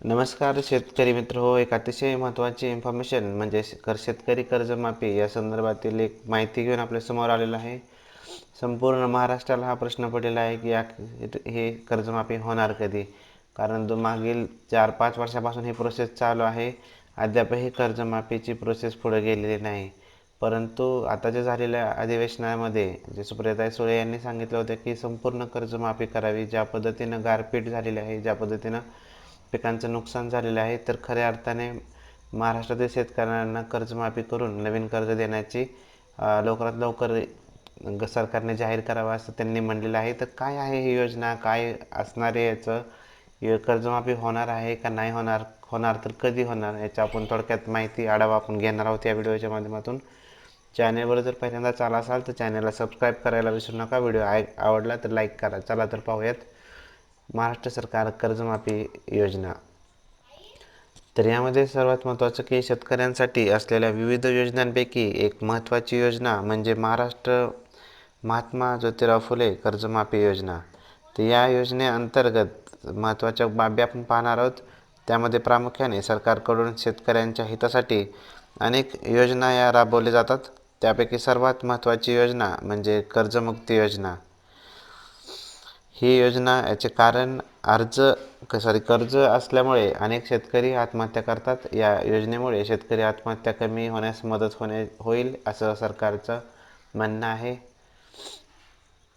नमस्कार शेतकरी मित्र हो एक अतिशय महत्त्वाची इन्फॉर्मेशन म्हणजे कर शेतकरी कर्जमाफी या संदर्भातील एक माहिती घेऊन आपल्यासमोर आलेलं आहे. संपूर्ण महाराष्ट्राला हा प्रश्न पडलेला आहे की या हे कर्जमाफी होणार कधी? कारण जो मागील चार पाच वर्षापासून ही प्रोसेस चालू आहे अद्यापही कर्जमाफीची प्रोसेस पुढे गेलेली नाही. परंतु आता जे झालेल्या अधिवेशनामध्ये जे सुप्रियाताई सुळे यांनी सांगितलं होतं की संपूर्ण कर्जमाफी करावी ज्या पद्धतीनं गारपीट झालेली आहे ज्या पद्धतीनं पिकांचं नुकसान झालेलं आहे तर खऱ्या अर्थाने महाराष्ट्रातील शेतकऱ्यांना कर्जमाफी करून नवीन कर्ज देण्याची लवकरात लवकर ग- सरकारने जाहीर करावं असं त्यांनी म्हणलेलं आहे. तर काय आहे ही योजना? काय असणार आहे याचं कर्जमाफी होणार आहे का नाही होणार? होणार तर कधी होणार? याच्या आपण थोडक्यात माहिती आढावा आपण घेणार आहोत या व्हिडिओच्या माध्यमातून. चॅनेलवर जर पहिल्यांदा चाला असाल तर चॅनेलला सबस्क्राईब करायला विसरू नका. व्हिडिओ आय आवडला तर लाईक करा. चला तर पाहूयात. महाराष्ट्र सरकार कर्जमाफी योजना. तर यामध्ये सर्वात महत्त्वाचं की शेतकऱ्यांसाठी असलेल्या विविध योजनांपैकी एक महत्त्वाची योजना म्हणजे महाराष्ट्र महात्मा ज्योतिराव फुले कर्जमाफी योजना. तर या योजनेअंतर्गत महत्त्वाच्या बाबी आपण पाहणार आहोत. त्यामध्ये प्रामुख्याने सरकारकडून शेतकऱ्यांच्या हितासाठी अनेक योजना या राबवल्या जातात. त्यापैकी सर्वात महत्त्वाची योजना म्हणजे कर्जमुक्ती योजना. ही योजना याचे कारण अर्ज सॉरी कर्ज असल्यामुळे अनेक शेतकरी आत्महत्या करतात. या योजनेमुळे शेतकरी आत्महत्या कमी होण्यास मदत होणे होईल असं सरकारचं म्हणणं आहे.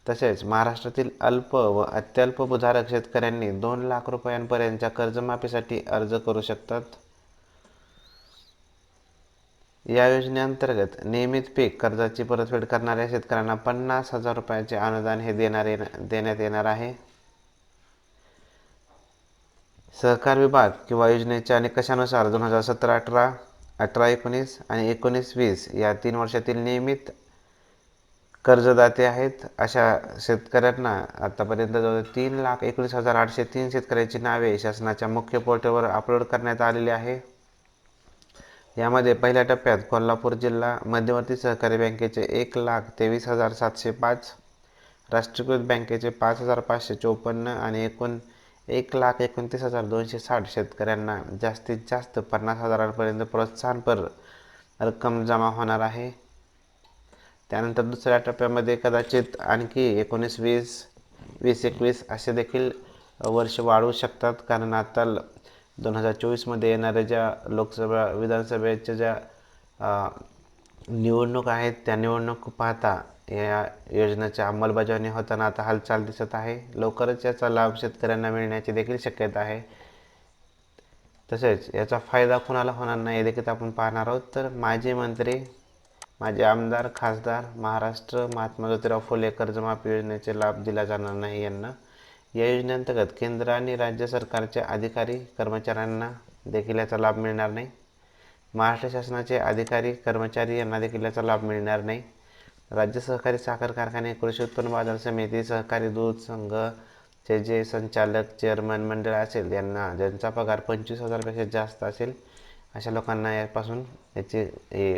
तसेच महाराष्ट्रातील अल्प व अत्यल्प भूधारक शेतकऱ्यांनी दोन लाख रुपयांपर्यंतच्या कर्जमाफीसाठी अर्ज करू शकतात. या योजनेअंतर्गत नियमित पीक कर्जाची परतफेड करणाऱ्या शेतकऱ्यांना पन्नास हजार रुपयाचे अनुदान हे देणार देण्यात येणार आहे. सहकार विभाग किंवा योजनेच्या निकषानुसार दोन हजार सतरा अठरा अठरा एकोणीस आणि एकोणीस वीस या तीन वर्षातील नियमित कर्जदाते आहेत. अशा शेतकऱ्यांना आतापर्यंत जवळ तीन लाख एकोणीस हजार आठशे तीन शेतकऱ्यांची नावे शासनाच्या मुख्य पोर्टलवर अपलोड करण्यात आलेली आहे. यामध्ये पहिल्या टप्प्यात कोल्हापूर जिल्हा मध्यवर्ती सहकारी बँकेचे एक लाख तेवीस हजार सातशे पाच राष्ट्रीयकृत बँकेचे पाच हजार पाचशे चोपन्न आणि एकूण एक लाख एकोणतीस हजार दोनशे साठ शेतकऱ्यांना जास्तीत जास्त पन्नास हजारांपर्यंत प्रोत्साहनपर रक्कम जमा होणार आहे. त्यानंतर दुसऱ्या टप्प्यामध्ये कदाचित आणखी एकोणीस वीस वीस एकवीस असे देखील वर्ष वाढवू शकतात. कारण आता दोन हजार चोवीसमध्ये येणाऱ्या ज्या लोकसभा विधानसभेच्या ज्या निवडणूक आहेत त्या निवडणूक पाहता या योजनेची अंमलबजावणी होताना आता हालचाल दिसत आहे. लवकरच याचा लाभ शेतकऱ्यांना मिळण्याची देखील शक्यता आहे. तसेच याचा फायदा कुणाला होणार नाही हे देखील आपण पाहणार आहोत. तर माजी मंत्री माजी आमदार खासदार महाराष्ट्र महात्मा ज्योतिराव फुले कर्जमाफी योजनेचे लाभ दिला जाणार नाही यांना. या योजनेअंतर्गत केंद्र आणि राज्य सरकारच्या अधिकारी कर्मचाऱ्यांना देखील याचा लाभ मिळणार नाही. महाराष्ट्र शासनाचे अधिकारी कर्मचारी यांना देखील याचा लाभ मिळणार नाही. राज्य सहकारी साखर कारखाने कृषी उत्पन्न बाजार समिती सहकारी दूध संघ चे जे संचालक चेअरमन मंडळ असेल यांना ज्यांचा पगार पंचवीस हजारपेक्षा जास्त असेल अशा लोकांना यापासून याचे हे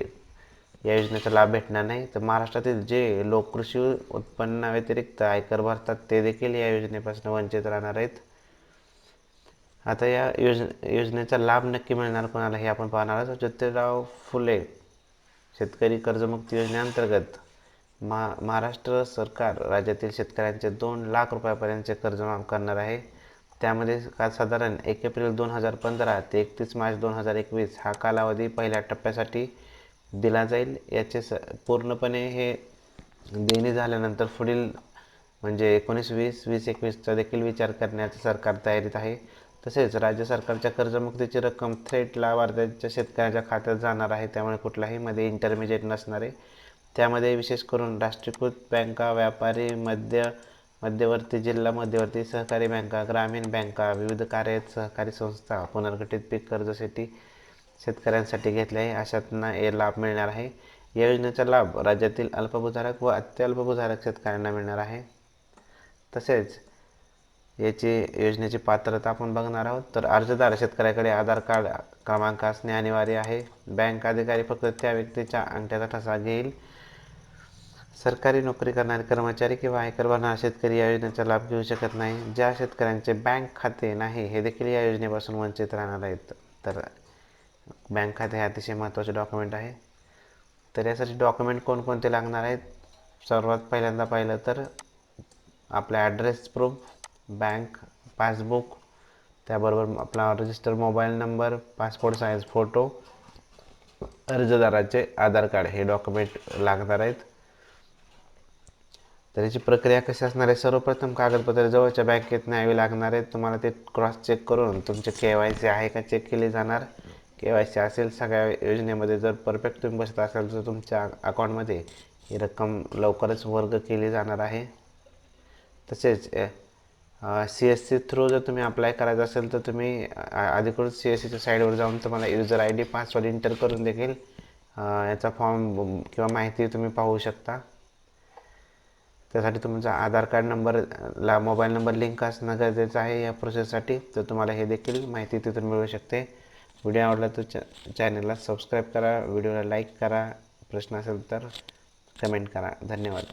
या योजनेचा लाभ भेटणार नाही. तर महाराष्ट्रातील जे लोक कृषी उत्पन्नाव्यतिरिक्त आयकर भरतात ते देखील या योजनेपासून वंचित राहणार आहेत. आता या योज योजनेचा लाभ नक्की मिळणार कोणाला हे आपण पाहणार आहोत. ज्योतिराव फुले शेतकरी कर्जमुक्ती योजनेअंतर्गत महा महाराष्ट्र सरकार राज्यातील शेतकऱ्यांचे दोन लाख रुपयापर्यंतचे कर्ज माफ करणार आहे. त्यामध्ये का साधारण एक एप्रिल दोन हजार पंधरा ते एकतीस मार्च दोन हजार एकवीस हा कालावधी पहिल्या टप्प्यासाठी दिला जाईल. याचे स पूर्णपणे हे देणे झाल्यानंतर पुढील म्हणजे एकोणीस वीस वीस एकवीसचा देखील विचार करण्याचं सरकार तयारीत आहे. तसेच राज्य सरकारच्या कर्जमुक्तीची रक्कम थेट लाभार्थ्यांच्या शेतकऱ्याच्या खात्यात जाणार आहे. त्यामुळे कुठलाही मध्ये इंटरमिजिएट नसणार आहे. त्यामध्ये विशेष करून राष्ट्रीयकृत बँका व्यापारी मध्य मध्यवर्ती जिल्हा मध्यवर्ती सहकारी बँका ग्रामीण बँका विविध कार्यरत सहकारी संस्था पुनर्गठित पीक कर्जासाठी शेतकऱ्यांसाठी घेतले आहे. अशांना हे लाभ मिळणार आहे. या योजनेचा लाभ राज्यातील अल्पभूधारक व अत्यल्पभूधारक शेतकऱ्यांना मिळणार आहे. तसेच याची योजनेची पात्रता आपण बघणार आहोत. तर अर्जदार शेतकऱ्याकडे आधार कार्ड क्रमांक असणे अनिवार्य आहे. बँक अधिकारी फक्त त्या व्यक्तीच्या अंगठ्याचा ठसा घेईल. सरकारी नोकरी करणारे कर्मचारी किंवा आयकर भरणारा शेतकरी या योजनेचा लाभ घेऊ शकत नाही. ज्या शेतकऱ्यांचे बँक खाते नाही हे देखील या योजनेपासून वंचित राहणार आहेत. तर बँक खाते हे अतिशय महत्त्वाचे डॉक्युमेंट आहे. तर यासाठी डॉक्युमेंट कोणकोणते लागणार आहेत? सर्वात पहिल्यांदा पाहिलं तर आपला ॲड्रेस प्रूफ बँक पासबुक त्याबरोबर आपला register mobile number passport size photo अर्जदाराचे आधार कार्ड हे डॉक्युमेंट लागणार आहेत. तर याची प्रक्रिया कशी असणार आहे? सर्वप्रथम कागदपत्रे जवळच्या बँकेत न्यावी लागणार आहेत. तुम्हाला ते क्रॉस चेक करून तुमचे के वाय सी आहे का? चेक केली जाणार. के वाय सी असेल सगळ्या योजनेमध्ये जर परफेक्ट तुम्ही बसत असाल तर तुमच्या अकाउंटमध्ये ही रक्कम लवकरच वर्ग केली जाणार आहे. तसेच सी एस सी थ्रू जर तुम्ही अप्लाय करायचं असेल तर तुम्ही अधिकृत सी एस सीच्या साईडवर जाऊन तुम्हाला user I D password enter करून देखील याचा फॉर्म किंवा माहिती तुम्ही पाहू शकता. त्यासाठी तुमचा आधार कार्ड नंबर ला मोबाईल नंबर लिंक असणं गरजेचं आहे या प्रोसेससाठी तर तुम्हाला हे देखील माहिती तिथून मिळू शकते. व्हिडिओ आवडला तर चॅ चॅनलला सबस्क्राईब करा व्हिडिओला लाईक करा प्रश्न असेल तर कमेंट करा. धन्यवाद.